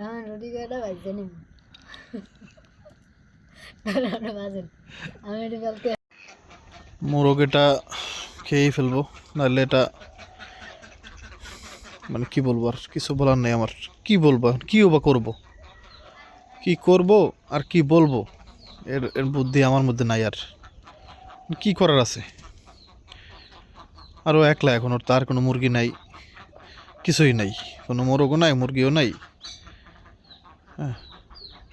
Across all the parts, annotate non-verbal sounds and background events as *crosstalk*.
এখন রুটি কয়টা বাজছে নি বাজেন আমি এটি কালকে মোরগ এটা খেয়েই ফেলব, নাহলে এটা মানে কি বলব আর, কিছু বলার নেই আমার। কি বলব এখন? কি বা করব? কি করব আর কি বলব? এর এর বুদ্ধি আমার মধ্যে নাই আর। কি করার আছে? আরও একলা এখন, ওর তার কোনো মুরগি নাই। কিছুই নাই। কোনো মোরগও নাই, মুরগিও নাই। হ্যাঁ।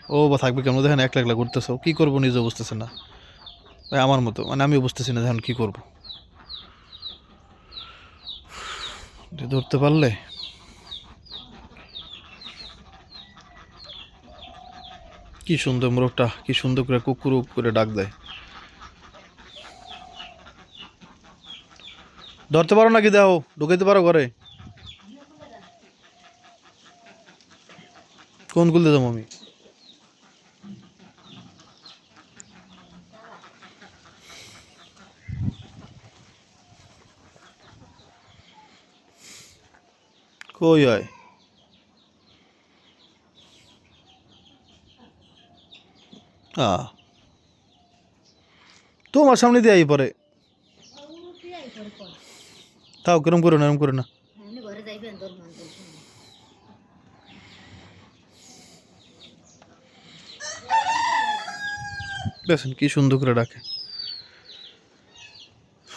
ও বা থাকবে কেন দেখেন একলা একলা ঘুরতেছে। ও কী করব নিজেও বুঝতেছে না। আমার মতো। মানে আমিও বুঝতেছি না এখন কী করব। ধরতে পারলে? কি সুন্দর মোরগটা, কি সুন্দর করে কুকুর করে ডাক দেয়। ধরতে পারো নাকি দাও? ঢুকাইতে পারো ঘরে? কোন খুলতে যাব আমি? কই হয় তোমার সামনে দিয়ে আই পরে। তাও কেরম করো না এরম করো না। দেখেন কি সুন্দর করে ডাকে।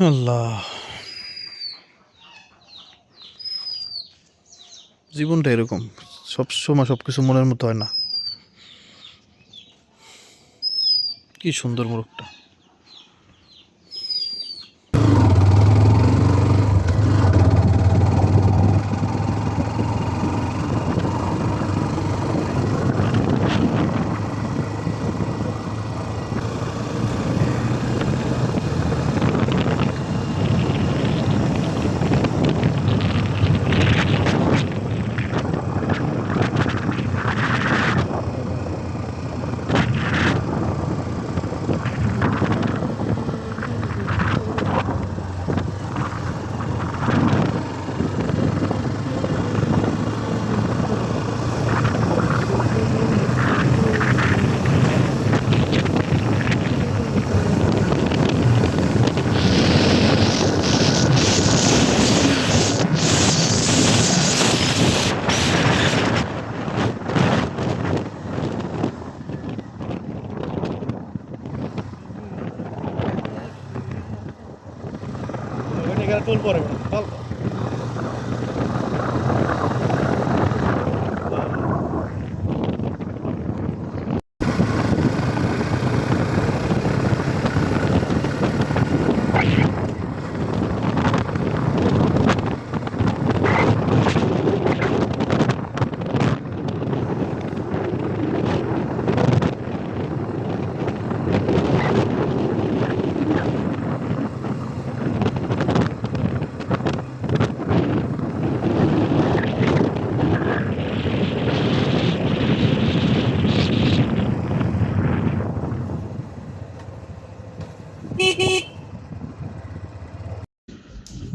আল্লাহ। জীবনটা এরকম, সব সময় সব কিছু মনের মতো হয় না। কি সুন্দর মোরগটা।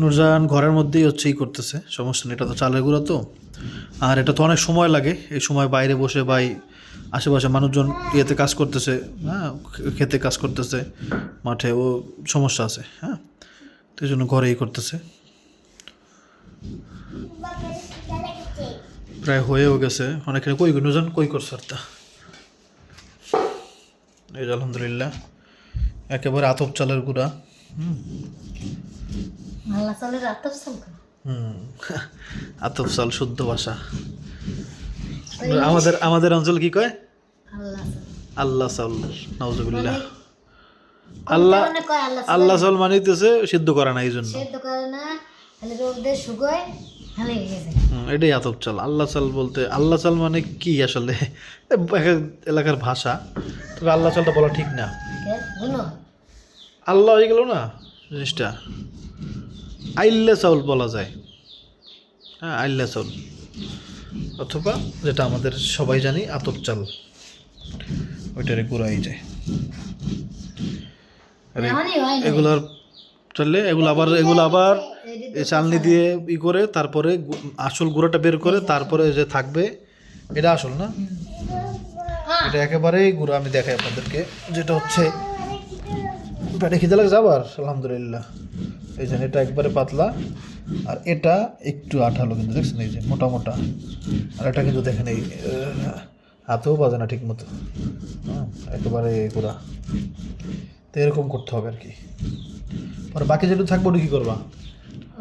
নুরজাহান ঘরের মধ্যেই হচ্ছে ই করতেছে। সমস্যা নেই, এটা তো চালের গুঁড়া তো। আর এটা তো অনেক সময় লাগে, এই সময় বাইরে বসে বাই আশেপাশে মানুষজন ইয়েতে কাজ করতেছে হ্যাঁ খেতে কাজ করতেছে, মাঠে ও সমস্যা আছে হ্যাঁ তো এই জন্য ঘরেই করতেছে। প্রায় হয়েও গেছে অনেকখানি কই নুরজান কই করছে আর তা? এই আলহামদুলিল্লাহ, একেবারে আতপ চালের গুঁড়া আল্লাহ চালের আত্মার চাল হুম *laughs* আতপ চাল শুদ্ধ ভাষা। আমাদের আমাদের অঞ্চল কি কয়? আল্লাহ চাল। নাউজুবিল্লাহ। আল্লাহ মানে আল্লাহ চাল? মানিতেছে সিদ্ধ করে না এই জন্য সেদ্ধ করে না খালি রোদ শুকোয় খালি গেছে। হুম, এটাই আতপ চাল। আল্লাহ চাল বলতে আল্লাহ চাল মানে কি আসলে? এক এলাকার ভাষা। তবে আল্লাহ চালটা বলা ঠিক না। আল্লাহ হয়ে গেল না জিনিসটা? আইল্লা চাউল বলা যায়। হ্যাঁ আইল্লা চাউল। অথবা যেটা আমাদের সবাই জানি আতপ চাল। ওইটারে গুড়াই যায়। আর হয়। এগুলোর চললে এগুলো আবার এগুলো আবার এই চালনি দিয়ে ই করে তারপরে আসল গুঁড়োটা বের করে তারপরে যে থাকবে এটা আসল না? এটা একেবারেই গুঁড়ো আমি দেখাই আপনাদেরকে। যেটা হচ্ছে পেটে খিদে লাগে আবার আলহামদুলিল্লাহ। এই যে এটা একবারে পাতলা আর এটা একটু আঠালো কিন্তু দেখছেন এই যে মোটা মোটা। আর এটা কিন্তু দেখেন এই হাতেও বাজে না ঠিক মতো হ্যাঁ, একেবারে গুঁড়া। তো এরকম করতে হবে আর কি। পরে বাকি যেটু থাকব ওটা কি করবা?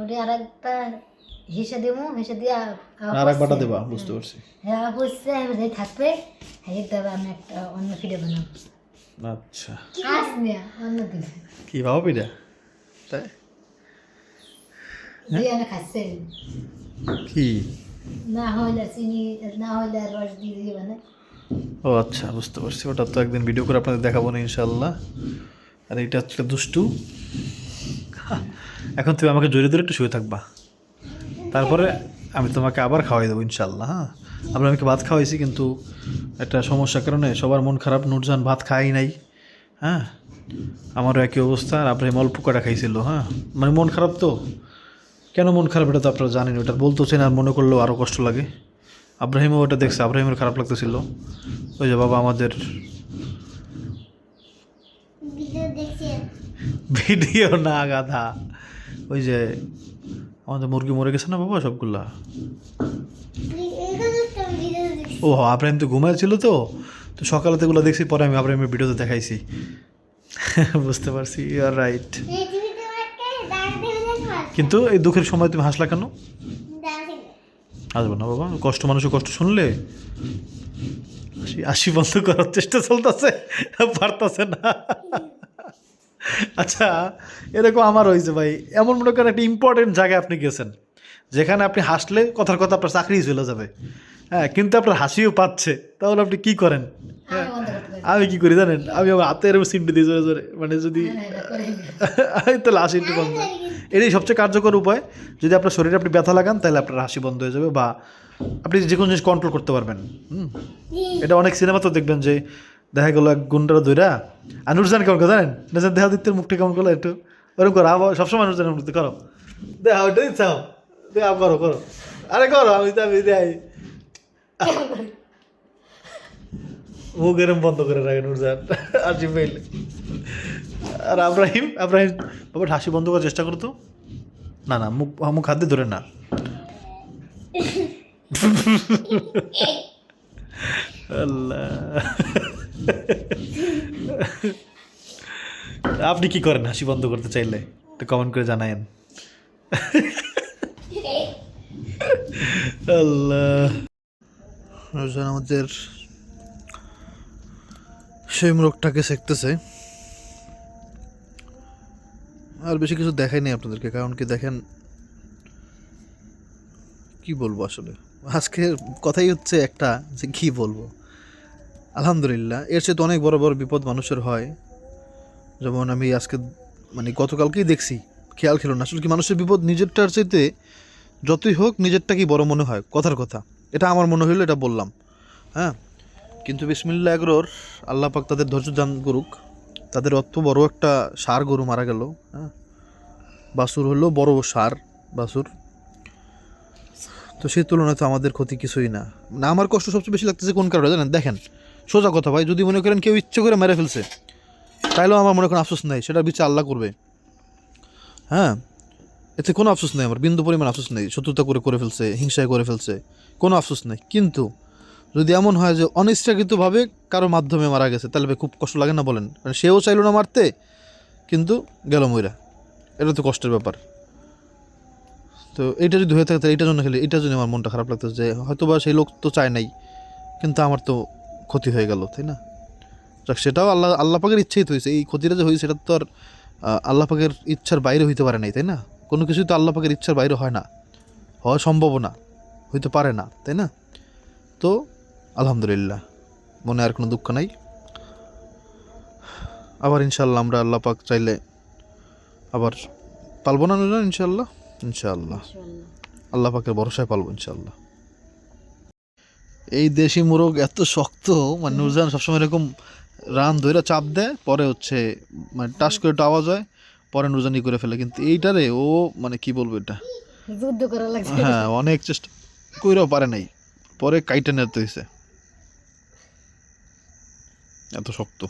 ওটা আর একটা হিসে দেবো হিসে দিয়ে আর এক বাটা দেবা বুঝতে পারছি। হ্যাঁ থাকবে হ্যাঁ তবে আমি একটা অন্য বানাবো। আচ্ছা। আস নিয়ে অন্য দিন। কি ভাবো পিঠা তাই? দিয়ে খাচ্ছে কি না হইলে চিনি না হইলে রস দিয়ে দিয়ে ও আচ্ছা বুঝতে পারছি। ওটা তো একদিন ভিডিও করে আপনাদের দেখাবো না ইনশাল্লাহ আর এটা হচ্ছে দুষ্টু। এখন তুমি আমাকে জড়িয়ে ধরে একটু শুয়ে থাকবা। তারপরে আমি তোমাকে আবার খাওয়াই দেবো ইনশাল্লাহ হ্যাঁ? আমরা আমাকে ভাত খাওয়াইছি কিন্তু একটা সমস্যার কারণে সবার মন খারাপ। নুরজান ভাত খাই নাই হ্যাঁ? আমারও একই অবস্থা আর আপনার অল্প কটা খাইছিল হ্যাঁ? মানে মন খারাপ তো। কেন মন খারাপ এটা তো আপনারা জানেন ওটা বলতেছেন আর মনে করলেও আরও কষ্ট লাগে। আব্রাহিমও ওটা দেখছে আব্রাহিমের খারাপ লাগতেছিল। ওই যে বাবা আমাদের ভিডিও না গাধা। ওই যে আমাদের মুরগি মরে গেছে না বাবা সবগুলা? ও আব্রাহিম তো ঘুমাইছিল তো। তো সকালে তো এগুলো দেখছি পরে আমি আব্রাহিমের ভিডিওতে দেখাইছি। *laughs* বুঝতে পারছি ইউ আর রাইট কিন্তু এই দুঃখের সময় তুমি হাসলা কেন? আসবে না বাবা কষ্ট মানুষের কষ্ট শুনলে হাসি বন্ধ করার চেষ্টা চলতেছে পারতাছে না। আচ্ছা এরকম আমার হয়েছে ভাই এমন মনে করেন একটা ইম্পর্টেন্ট জায়গায় আপনি গেছেন যেখানে আপনি হাসলে কথার কথা আপনার চাকরি চলে যাবে। হ্যাঁ কিন্তু আপনার হাসিও পাচ্ছে তাহলে আপনি কি করেন? আমি পারি। আমি কি করি জানেন? আমি আমার হাতে এরকম সিমটি দিই জোরে জোরে মানে যদি তাহলে হাসি একটু বন্ধ এটাই সবচেয়ে কার্যকর উপায়। যদি আপনার শরীরে আপনি ব্যথা লাগান, তাহলে আপনার হাসি বন্ধ হয়ে যাবে বা আপনি যে কোনো জিনিস কন্ট্রোল করতে পারবেন। হুম? এটা অনেক সিনেমা তো দেখবেন যে দেখা গেলো এক গুন্ডারা দইরা আর নুরজান কেমন করে জানেন? নুরজান দেহা দিত্যের মুখটা কেমন করল একটু? ওরকম করো, আবার সবসময় নুরজানের মুখতে করো। দেখা ওইটা দিচ্ছাও দেখা করো করো। আরে করো, আমি তো, আমি দেয় মুখ এরম বন্ধ করে রাখে নুরজান আর জিমেইল আর আব্রাহিম আব্রাহিম, বাবা, হাসি বন্ধ করার চেষ্টা করতো? না না, মুখ মুখ হাত দিয়ে ধরে না। আপনি কি করেন হাসি বন্ধ করতে চাইলে? একটু কমেন্ট করে জানায়েন। আল্লাহ। আমাদের সেই মোরগটাকে সেকতেছে। আর বেশি কিছু দেখাই নেই আপনাদেরকে, কারণ কি দেখেন, কি বলব আসলে? আজকে কথাই হচ্ছে একটা যে কি বলব? আলহামদুলিল্লাহ, এর চেয়ে তো অনেক বড় বড় বিপদ মানুষের হয়। যেমন আমি আজকে মানে গতকালকেই দেখছি, খেয়াল খেলো না, আসলে কি মানুষের বিপদ নিজেরটার চাইতে যতই হোক নিজেরটা কি বড় মনে হয়? কথার কথা। এটা আমার মনে হইল, এটা বললাম। হ্যাঁ? কিন্তু বিসমিল্লা এগরোর আল্লাহ পাক তাদের ধৈর্য দান করুক। তাদের অত বড় একটা সার গরু মারা গেল হ্যাঁ? বাসুর হলো বড় সার বাসুর তো সেই তুলনায় তো আমাদের ক্ষতি কিছুই না। না, আমার কষ্ট সবচেয়ে বেশি লাগতেছে কোন কারণে জানেন? দেখেন, সোজা কথা ভাই, যদি মনে করেন কেউ ইচ্ছে করে মেরে ফেলছে, তাইলেও আমার মনে করেন আফসোস নেই সেটা বিচার আল্লাহ করবে। হ্যাঁ এতে কোনো আফসোস নেই আমার, বিন্দু পরিমাণ আফসোস নেই, শত্রুতা করে করে ফেলছে, হিংসায় করে ফেলছে, কোনো আফসোস নেই। কিন্তু যদি এমন হয় যে অনিচ্ছাকৃতভাবে কারও মাধ্যমে মারা গেছে, তাহলে খুব কষ্ট লাগে না বলেন। মানে সেও চাইলো না মারতে, কিন্তু গেল মইরা। এটা তো কষ্টের ব্যাপার। তো এইটা যদি হয়ে থাকে এইটার জন্য খেলে এইটার জন্য আমার মনটা খারাপ লাগতো যে হয়তো বা সেই লোক তো চায় নাই, কিন্তু আমার তো ক্ষতি হয়ে গেল, তাই না? যাক, সেটাও আল্লাহ আল্লাহ পাকের ইচ্ছেই তো হয়েছে। এই ক্ষতিটা যে হয়েছে সেটা তো আর আল্লাহ পাকের ইচ্ছার বাইরে হইতে পারে নাই, তাই না? কোনো কিছুই তো আল্লাহ পাকের ইচ্ছার বাইরে হয় না। হওয়া সম্ভব না, হইতে পারে না, তাই না? তো আলহামদুলিল্লাহ মনে আর কোনো দুঃখ নাই। আবার ইনশাল্লাহ আমরা আল্লাহ পাক চাইলে আবার পালবো না ইনশাল্লাহ ইনশাল্লাহ আল্লাহ পাকের ভরসায় পালবো ইনশাল্লাহ এই দেশি মোরগ এত শক্ত মানে নুরজান সবসময় এরকম রান ধইরা চাপ দেয় পরে হচ্ছে মানে টাস করে একটা আওয়াজ হয় পরে নুরজান ই করে ফেলে। কিন্তু এইটারে ও মানে কি বলব এটা? যুদ্ধ করা লাগছে। হ্যাঁ অনেক চেষ্টা কইরাও পারে নাই পরে কাইটে নিতে হয়েছে এত শক্ত।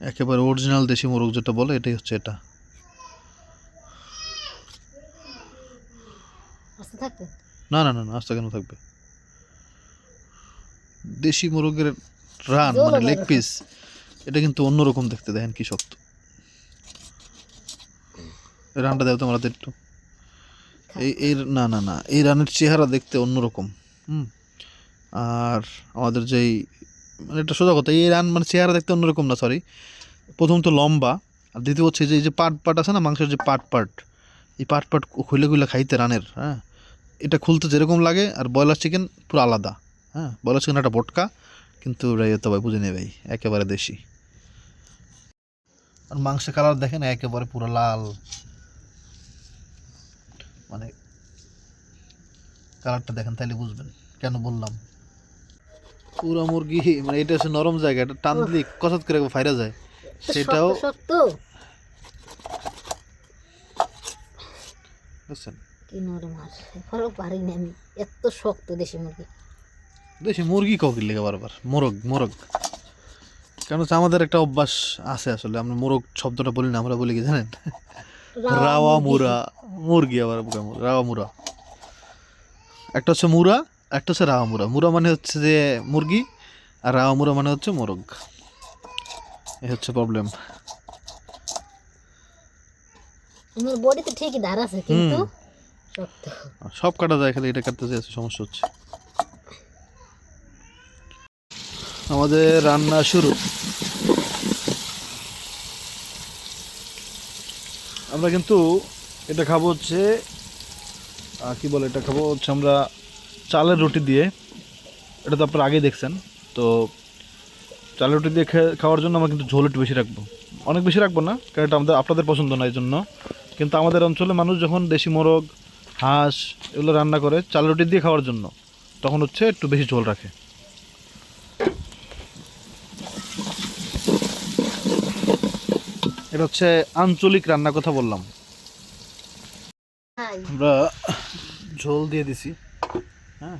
একেবারে অরিজিনাল দেশি মোরগ যেটা বলে এটাই হচ্ছে এটা। না না না না আস্তে কেন থাকবে? দেশি মোরগের রান মানে লেগ পিস এটা কিন্তু অন্যরকম দেখতে দেখেন কি শক্ত। রানটা দেও তোমরা একটু। এই এই না না না এই রানের চেহারা দেখতে অন্যরকম। হুম। আর আমাদের যেই মানে এটা সোজা কথা, এই রান মানে চেহারা দেখতে অন্যরকম না সরি প্রথম তো লম্বা, আর দ্বিতীয় হচ্ছে যে, এই যে পাট পাট আছে না, মাংসের যে পাট পাট, এই পাট পাট খুলে খুলে খাইতে রানের হ্যাঁ? এটা খুলতে যেরকম লাগে, আর ব্রয়লার চিকেন পুরো আলাদা হ্যাঁ? ব্রয়লার চিকেন একটা বটকা কিন্তু তো ভাই, বুঝে নেবে একেবারে দেশি। আর মাংসের কালার দেখেন, একেবারে পুরো লাল। মানে কালারটা দেখেন, তাইলে বুঝবেন, কেন বললাম? পুরো মুরগি মানে এটা হচ্ছে নরম জায়গা এটা টান দিলে কসাত করে ফাইরা যায়। সেটাও বুঝছেন? কি নরম আর এরপরেও পারিনি আমি। এত শক্ত দেশি মুরগি। দেশি মুরগি ককির লেগে বারবার? মোরগ মোরগ। কারণ হচ্ছে আমাদের একটা অভ্যাস আছে আসলে আমরা মোরগ শব্দটা বলি না আমরা বলি কি জানেন? রাওয়া মুরা মুরগি আবার রাওয়া মুরা। একটা হচ্ছে মুরা একটা হচ্ছে রাওয়া মুরা। মানে হচ্ছে যে মুরগি আর রাওয়া মুরা মানে হচ্ছে মোরগ। এই হচ্ছে প্রবলেম আমার বডিতে ঠিকই ধার আছে কিন্তু সব কাটা যায় খালি এটা কাটতে চাইছে সমস্যা হচ্ছে। আমাদের রান্না শুরু। আমরা কিন্তু এটা খাব হচ্ছে কি বলে এটা খাব হচ্ছে আমরা চালের রুটি দিয়ে এটা তো আপনারা আগেই দেখছেন তো চালের রুটি দিয়ে খাওয়ার জন্য আমরা কিন্তু ঝোল একটু বেশি রাখব। অনেক বেশি রাখব না কারণ এটা আমাদের আপনাদের পছন্দ না এই জন্য কিন্তু আমাদের অঞ্চলে মানুষ যখন দেশি মোরগ হাঁস এগুলো রান্না করে চাল রুটি দিয়ে খাওয়ার জন্য তখন হচ্ছে একটু বেশি ঝোল রাখে। এটা হচ্ছে আঞ্চলিক রান্নার কথা বললাম। আমরা ঝোল দিয়ে দিছি। হ্যাঁ।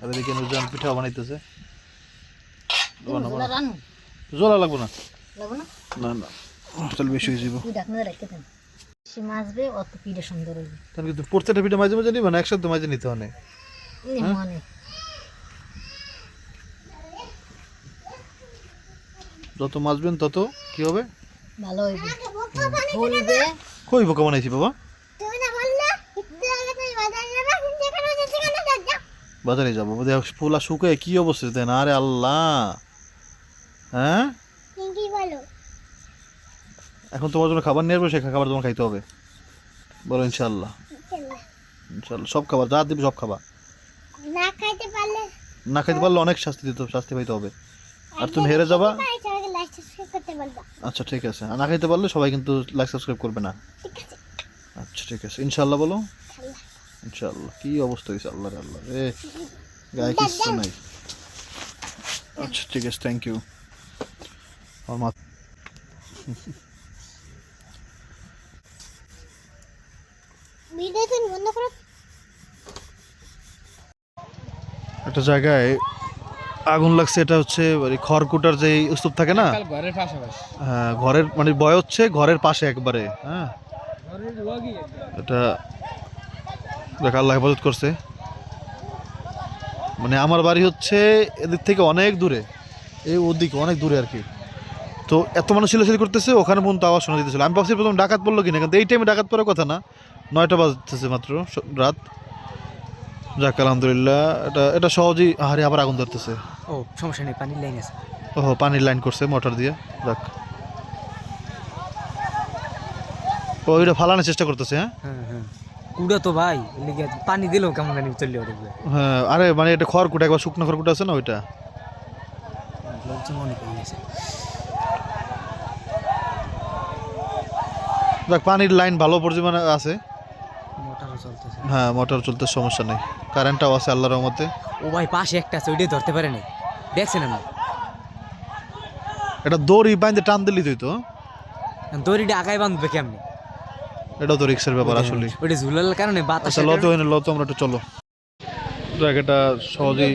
আর এদিকে নুরজান পিঠা বানাইতেছে। জোলা লাগবো না? না? না না। তাহলে বেশি হয়ে যাব তুই ডাকনা রাখতে দেন। সে মাছবে অত পিঠে সুন্দর হইবে। তাহলে কিন্তু প্রত্যেকটা পিঠা মাঝে মাঝে নিবে না? একসাথে মাঝে নিতে হয়। যত মাজবেন তত কি হবে? ভালো হইবে। কই বোকা বানাইছি বাবা? বাজারে যাব। ফুলা শুকায় কি অবস্থা? দেন আরে আল্লাহ। হ্যাঁ? এখন তোমার জন্য খাবার নিয়ে আসব সে খাবার তোমার খাইতে হবে। বলো ইনশাল্লাহ ইনশাল্লাহ সব খাবার যা দিবি সব খাবার। না খাইতে পারলে না খাইতে পারলে অনেক শাস্তি দিতে শাস্তি পাইতে হবে। আর তুমি হেরে যাবা? আচ্ছা ঠিক আছে। না খাইতে পারলে সবাই কিন্তু লাইক সাবস্ক্রাইব করবে না। আচ্ছা ঠিক আছে। ইনশাল্লাহ বলো। ইনশাল্লাহ কি অবস্থা হয়েছে আল্লাহ আল্লাহ? রে গায়ে কিচ্ছু নাই। আচ্ছা ঠিক আছে থ্যাংক ইউ আমার মা একটা জায়গায় আগুন লাগছে এটা হচ্ছে ওই খড়কুটার যে স্তূপ থাকে না? ঘরের পাশাপাশি। হ্যাঁ ঘরের মানে বয় হচ্ছে ঘরের পাশে একবারে হ্যাঁ? এটা দেখ আল্লাহ হেফাজত করছে। মানে আমার বাড়ি হচ্ছে এদিক থেকে অনেক দূরে। এই ওদিকে অনেক দূরে আর কি। তো এত মানুষ ছিলাছিলি করতেছে ওখানে পর্যন্ত আওয়াজ শোনা যেতেছিল আমি ভাবছি প্রথম ডাকাত পড়ল কিনা কিন্তু এই টাইমে ডাকাত পড়ার কথা না। নয়টা বাজতেছে মাত্র রাত। যাক আলহামদুলিল্লাহ এটা এটা সহজেই আহারে আবার আগুন ধরতেছে। ও সমস্যা নেই পানির লাইন আছে। ওহো পানির লাইন করছে মোটর দিয়ে। যাক। ও ওইটা ফালানোর চেষ্টা করতেছে হ্যাঁ? হ্যাঁ হ্যাঁ। কুড়া তো ভাই এলিগে পানি দিলেও কেমন জানি দেখবে হ্যাঁ আরে মানে এটা খড়কুটা একবার শুকনো খড়কুটা আছে না ওইটা? লোকজন অনেক হয়ে গেছে দেখ পানির লাইন ভালো পরিমাণে আছে। মোটরও চলতেছে। হ্যাঁ মোটর চলতে সমস্যা নেই। কারেন্টটাও আছে আল্লাহর রহমতে। ও ভাই পাশে একটা আছে ওইটাই ধরতে পারে নাই। দেখছেন আপনি? এটা দড়ি বাইন্দে টান দিলি তুই তো। দড়িটা আগায় বাঁধবে কেমনি? এটাও তো রিক্সের ব্যাপার আসলে ওটা ঝুলার কারণে বাতাস আচ্ছা লত হয় না লত আমরা একটু চলো। জায়গাটা সহজেই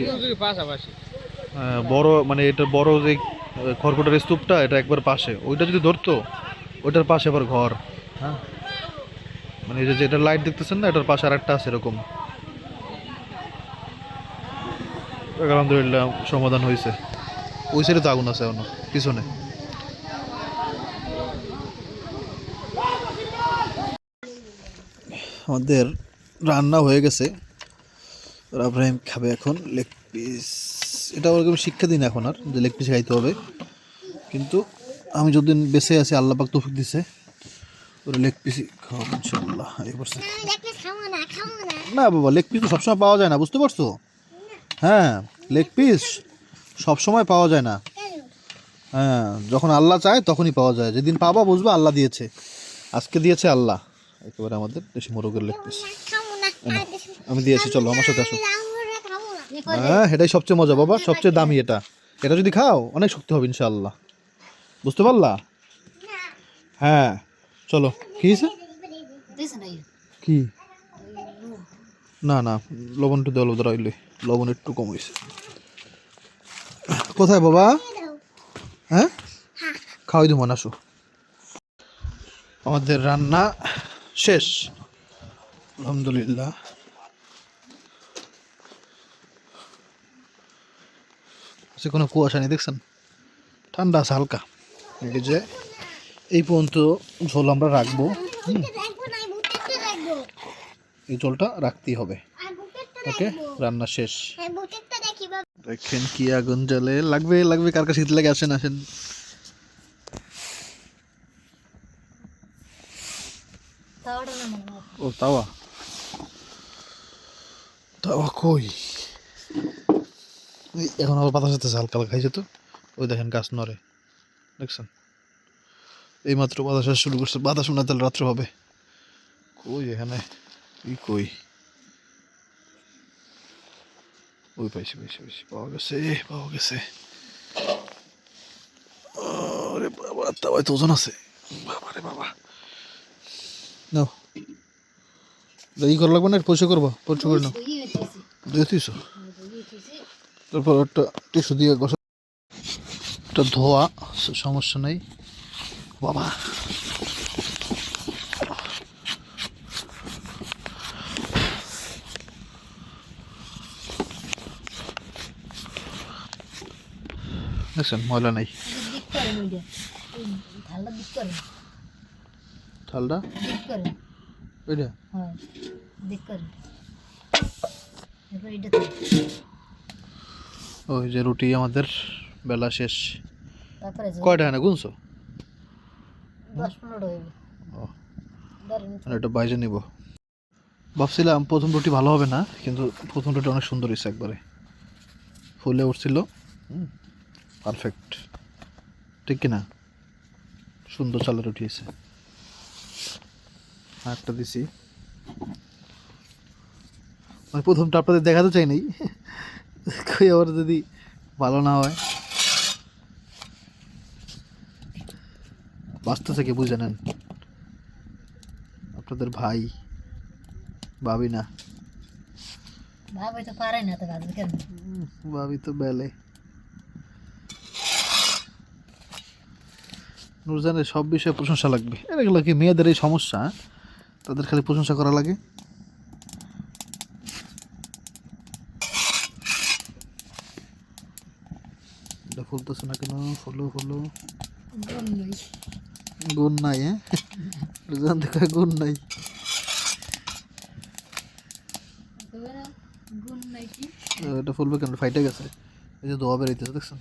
বড় মানে এটা বড় যে খড়কুটার স্তূপটা এটা একবার পাশে। ওইটা যদি ধরতো ওইটার পাশে আবার ঘর হ্যাঁ? মানে এই যে যেটা লাইট দেখতেছেন না এটার পাশে আর একটা আছে এরকম। আলহামদুলিল্লাহ সমাধান হয়েছে। ওই সাইডে তো আগুন আছে এখনও পিছনে। আমাদের রান্না হয়ে গেছে। আব্রাহিম খাবে এখন লেগ পিস। এটা ওরকম শিক্ষা দিন এখন আর যে লেগ পিস খাইতে হবে। কিন্তু আমি যতদিন বেঁচে আছি আল্লাহ পাক তৌফিক দিছে। ওরা লেগ পিসই খাওয়াবো ইনশাল্লাহ না বাবা লেগ পিস তো সবসময় পাওয়া যায় না বুঝতে পারছ? হ্যাঁ লেগ পিস সবসময় পাওয়া যায় না। হ্যাঁ যখন আল্লাহ চায় তখনই পাওয়া যায়। যেদিন পাবা বুঝবা আল্লাহ দিয়েছে। আজকে দিয়েছে আল্লাহ। একেবারে আমাদের দেশি মোরগের লেগ পিস না আমি দিয়েছি চলো আমার সাথে আসো। না হ্যাঁ এটাই সবচেয়ে মজা বাবা সবচেয়ে দামি এটা। এটা যদি খাও অনেক শক্তি হবে ইনশাল্লাহ বুঝতে পারলা? হ্যাঁ চলো কি না কি? না না লবণ একটু দেওয়া লোদরা হইলে লবণ একটু কম হয়েছে। কোথায় বাবা? হ্যাঁ? খাওয়াই দেবো আসো। আমাদের রান্না শেষ। আলহামদুলিল্লাহ। সে কোনো কুয়াশা নেই দেখছেন? ঠান্ডা আছে হালকা। এই যে এই পর্যন্ত ঝোল আমরা রাখব হুম, রাখব না বুটেরটা রাখব এই ঝোলটা রাখতেই হবে। ওকে রান্না শেষ। হ্যাঁ বুটেরটা দেখি বাবা। দেখেন কি আগুন জ্বলে। লাগবে লাগবে কার কাছে শীত লাগে আসেন আসেন তাওয়াটা না মনে হয় ও, তাওয়া। তাওয়া কই? এখন আবার বাতাস হতেছে হালকা হালকা, খাইছে তো? ওই দেখেন গাছ নড়ে, দেখছেন? এই মাত্র বাতাস শুরু করছে, বাতাস হয় তাহলে রাত্রে হবে। কই এখানে? ই কই? ওই পাইছি পাইছি পাইছি, পাওয়া গেছে পাওয়া গেছে। আরে বাবা, তাওয়ায় তো ওজন আছে। বাবা রে বাবা। নাও। ই করা লাগবে না পরিষ্কার করব পরিষ্কার করে নাও। দেখতেছো ওই হইতেছে তারপর একটা টিস্যু দিয়ে ঘষা একটা ধোয়া সমস্যা নেই। বাবা। দেখছেন ময়লা নেই। দিক ওইটা? হ্যাঁ। করে। এটা ওই যে রুটি আমাদের বেলা শেষ। কয়টা না গুনছো? এটা বাইরে নিব। ভাবছিলাম প্রথম রুটি ভালো হবে না কিন্তু প্রথম রুটি অনেক সুন্দর হয়েছে একবারে। ফুলে উঠছিল পারফেক্ট ঠিক কিনা? সুন্দর চালের রুটি হয়েছে। একটা দিছি। আমি প্রথমটা আপনাদের দেখাতে চাইনি কই আবার যদি ভালো না হয়। বাস্তব থেকে বুঝে নেন। আপনাদের ভাই ভাবি না। ভাব হয়তো পারে না তো কেন? ভাবি তো বেলে। নুরজানের সব বিষয়ে প্রশংসা লাগবে। এগুলো কি মেয়েদের এই সমস্যা হ্যাঁ? তাদের খালি প্রশংসা করা লাগে। এটা ফুলতেছে না কেন? ফুলো ফুলো গুণ নাই। হ্যাঁ? গুণ নাই। এটা ফুলবে কেন? ফাইটে গেছে। এই যে দোয়া বেরোইতেছে দেখছেন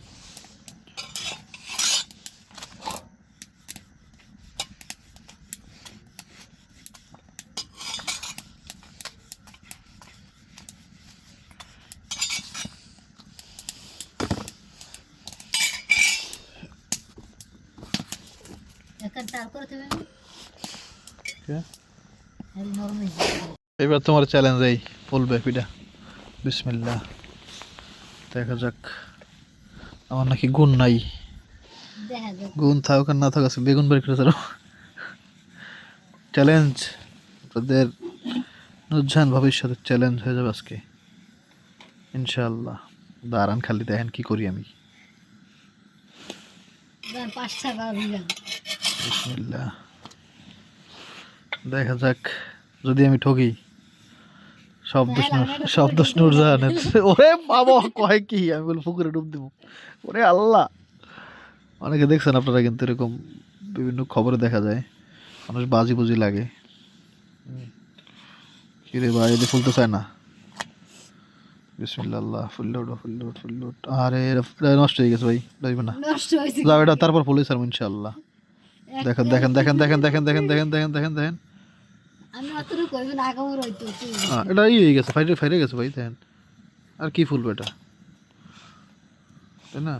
এখন তার করে দেবে Okay. নরমাল এবার তোমার চ্যালেঞ্জ এই ফুলবে পিঠা বিসমিল্লা দেখা যাক। আমার নাকি গুণ নাই। গুণ থাকুক আর না থাকুক আছে বেগুন বের করে চ্যালেঞ্জ তাদের নুজান ভবিষ্যতের চ্যালেঞ্জ হয়ে যাবে আজকে। ইনশাল্লাহ দাঁড়ান খালি দেখেন কি করি আমি। দেখা যাক যদি আমি ঠকি। নূর সব দোষ নূরজাহানের ওরে বাবা কয় কি? আমি বলি পুকুরে ডুব দিব। ওরে আল্লাহ। অনেকে দেখছেন আপনারা কিন্তু এরকম বিভিন্ন খবরে দেখা যায়। মানুষ বাজি বুজি লাগে। হুম। কি রে ভাই এদের ফুলতে চায় না? বিসমিল্লা আল্লাহ ফুললে ওঠো ফুললে ওঠ ফুললে ওঠ আরে নষ্ট হয়ে গেছে ভাই। লাগবে না। যাও এটা তারপর ফুলে সারবো ইনশাল্লাহ দেখেন দেখেন দেখেন দেখেন দেখেন দেখেন দেখেন দেখেন দেখেন দেখেন। এটা ই হয়ে গেছে ফাইটে ফাইটে গেছে ভাই দেখেন আর কি ফুলবে এটা? তাই না?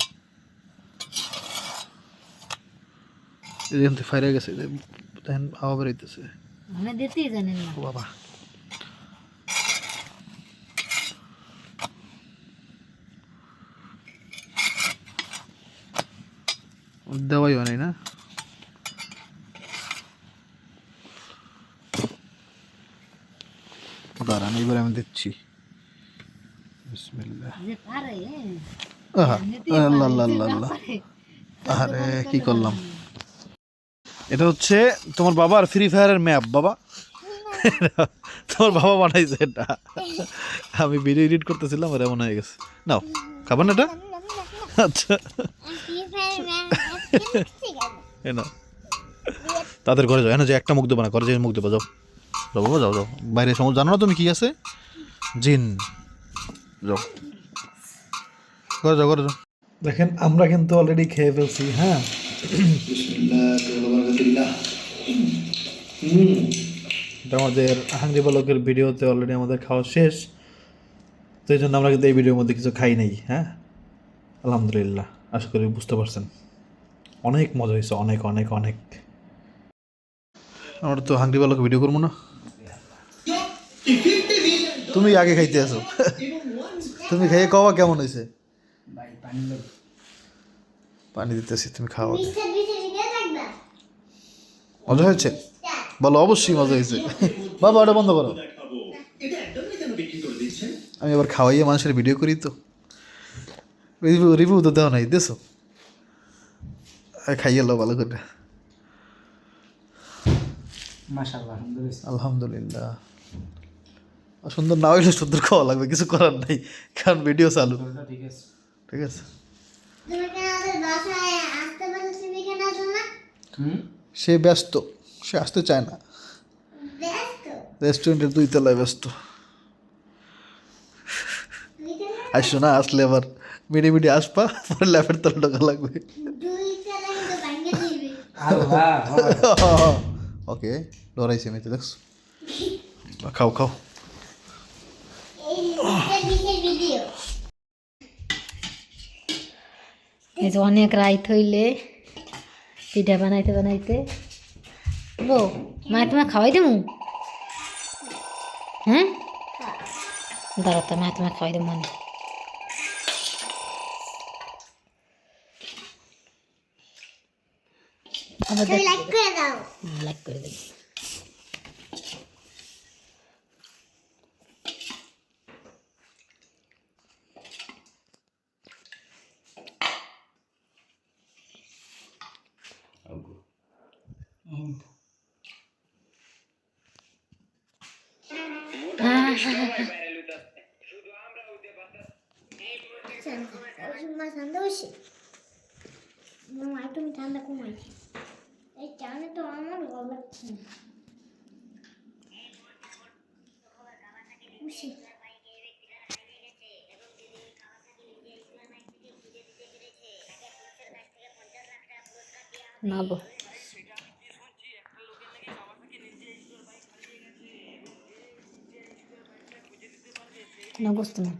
এই দেখেন ফাইরে গেছে এই যে দেখেন হাওয়া বেরোইতেছে। মানে দিতেই জানেন না। ও বাবা। দেওয়াই হয় নাই না? এবার আমি দিচ্ছি আল্লাহ আল্লাহ আল্লাহ। আরে কি করলাম? এটা হচ্ছে তোমার বাবার ফ্রি ফায়ারের ম্যাপ বাবা। *laughs* তোমার বাবা বানাইছে এটা। আমি ভিডিও এডিট করতেছিলাম আর এমন হয়ে গেছে। নাও খাবার না এটা? আচ্ছা। তাদের ঘরে যাও। এনে যে একটা মুখ দেবো না ঘরে যে মুখ দেবো যাও। যাও বাবা যাও যাও বাইরে সময় জানো না তুমি কি আছে? জিন। যাও। ঘরে যাও ঘরে যাও। দেখেন আমরা কিন্তু অলরেডি খেয়ে ফেলছি হ্যাঁ? আমাদের হাঙ্গরি বলকের ভিডিওতে অলরেডি আমাদের খাওয়া শেষ। তো এই জন্য আমরা কিন্তু এই ভিডিওর মধ্যে কিছু খাই নাই হ্যাঁ? আলহামদুলিল্লাহ আশা করি বুঝতে পারছেন। অনেক মজা হয়েছে অনেক অনেক অনেক। আমরা তো হাঙ্গরি বলকে ভিডিও করব না। তুমি আগে খাইতে আসো তুমি খাইয়ে কবা কেমন হয়েছে পানি দিতেছি তুমি খাও মজা হয়েছে? বলো অবশ্যই মজা হয়েছে। বাবা ওটা বন্ধ করো। আমি আবার খাওয়াইয়ে মানুষের ভিডিও করি তো। রিভিউ রিভিউ তো দেওয়া নাই দেছো খাইয়ে লো ভালো করে। মাশাআল্লাহ আলহামদুলিল্লাহ। সুন্দর না হইলে সুন্দর খাওয়া লাগবে কিছু করার নাই কারণ ভিডিও চালু। ঠিক আছে। ঠিক আছে। আসো সে ব্যস্ত সে আসতে চায় না। ব্যস্ত? রেস্টুরেন্টের দুই তলায় ব্যস্ত তলা না আসলে আবার মিডি মিডি আসবা পরে ল্যাপের তলা ঢোকা লাগবে। *laughs* ওকে ডরাইছি আমি তো দেখছ? *laughs* খাও খাও। এই যে অনেক রাইত হইলে পিঠা বানাইতে বানাইতে। বো মা তোমার খাওয়াই দেবো হ্যাঁ? দাঁড়া তো মা তোমার খাওয়াই দেবো মানে লাইক করে দাও। লাইক করে দেবো মা ঠান্ডা বসে মা তুমি ঠান্ডা কমাইছে এই চানে তো আমার ভালো লাগছে না বসে। না বো না বুঝতো না।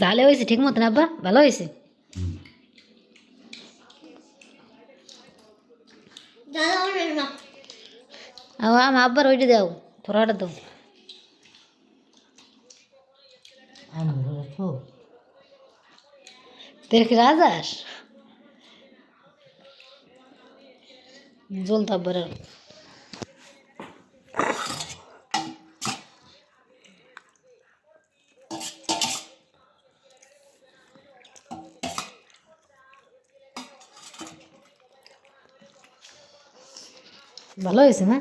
ডালে হয়েছে ঠিক মতন আব্বা? ভালো হয়েছে? আব্বার ওইটা দাও থোড়াটা দাও। তোর কি রাজাস জল তারপরে ভালো হয়েছে না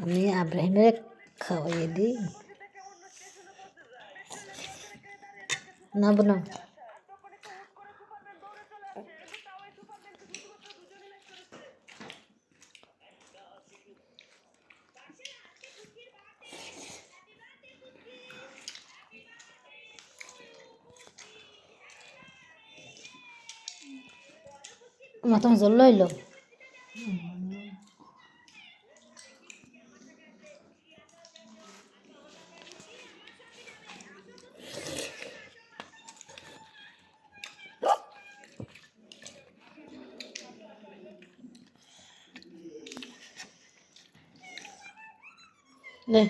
আমি আব্রাহিমের খাওয়াইয়ে দিই না বোনা মা তুমি জল লইলো লে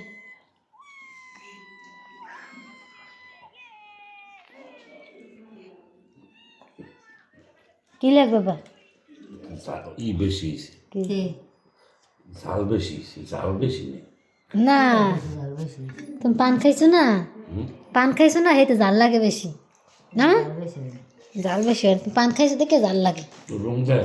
কি লাগবে বা ঝাল- ই বেশি ঝাল বেশি ঝাল বেশি নেই। না। তুমি পান খাইছো না? পান খাইছো না? হেতে জাল লাগে বেশি। না? জাল বেশি আর তুমি পান খাইছো দেখে জাল লাগে। রং যায়